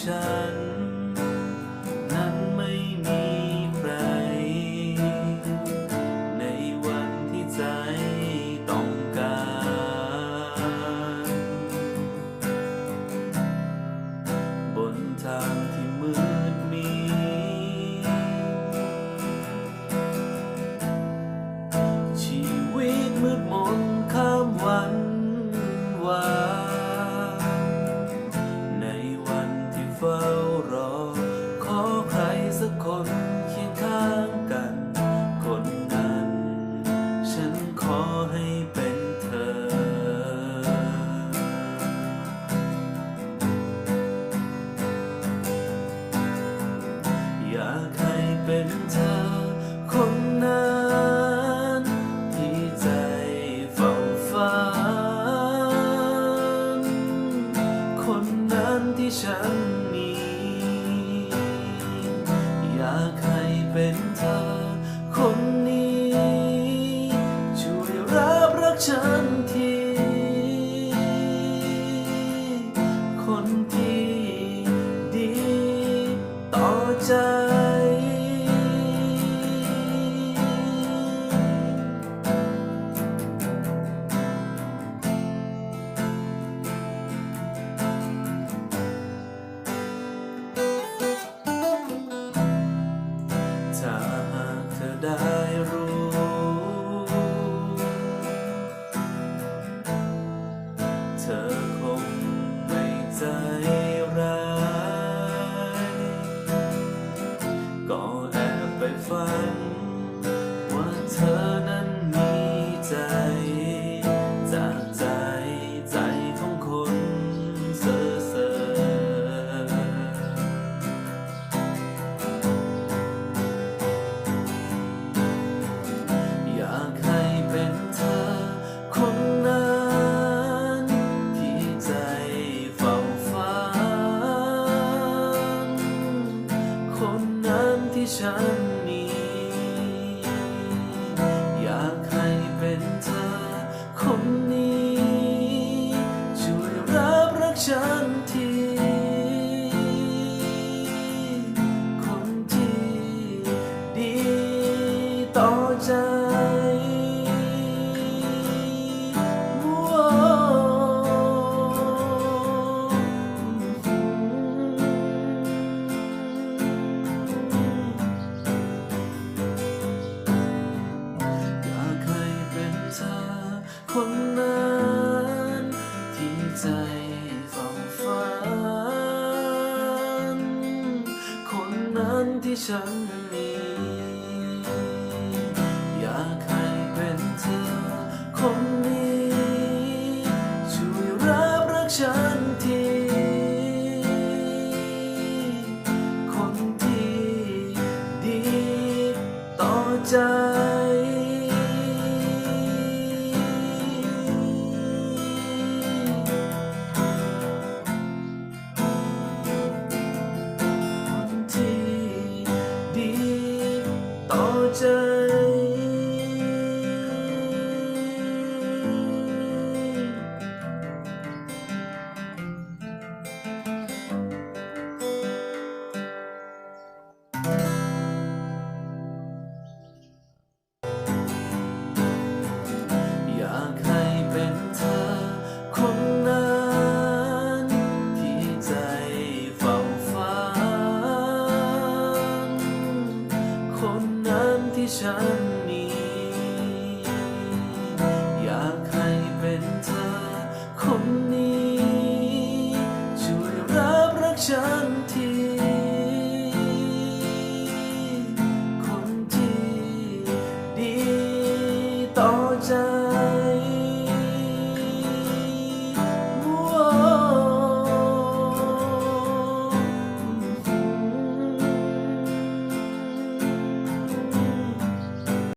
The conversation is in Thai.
sunshine. คนนี้ ช่วยรับรักฉันที คนที่ดีต่อใจถ้า ได้รู้ เธอคงไม่ใจร้ายก็แอบไปฟังว่าเธอนั้นมีใจ คนนั้นที่ใจเฝ้าฝัน คนนั้นที่ฉันมี อยากให้เป็นเธอคนนี้ ช่วยรับรักฉันทีคนที่ดีต่อใจ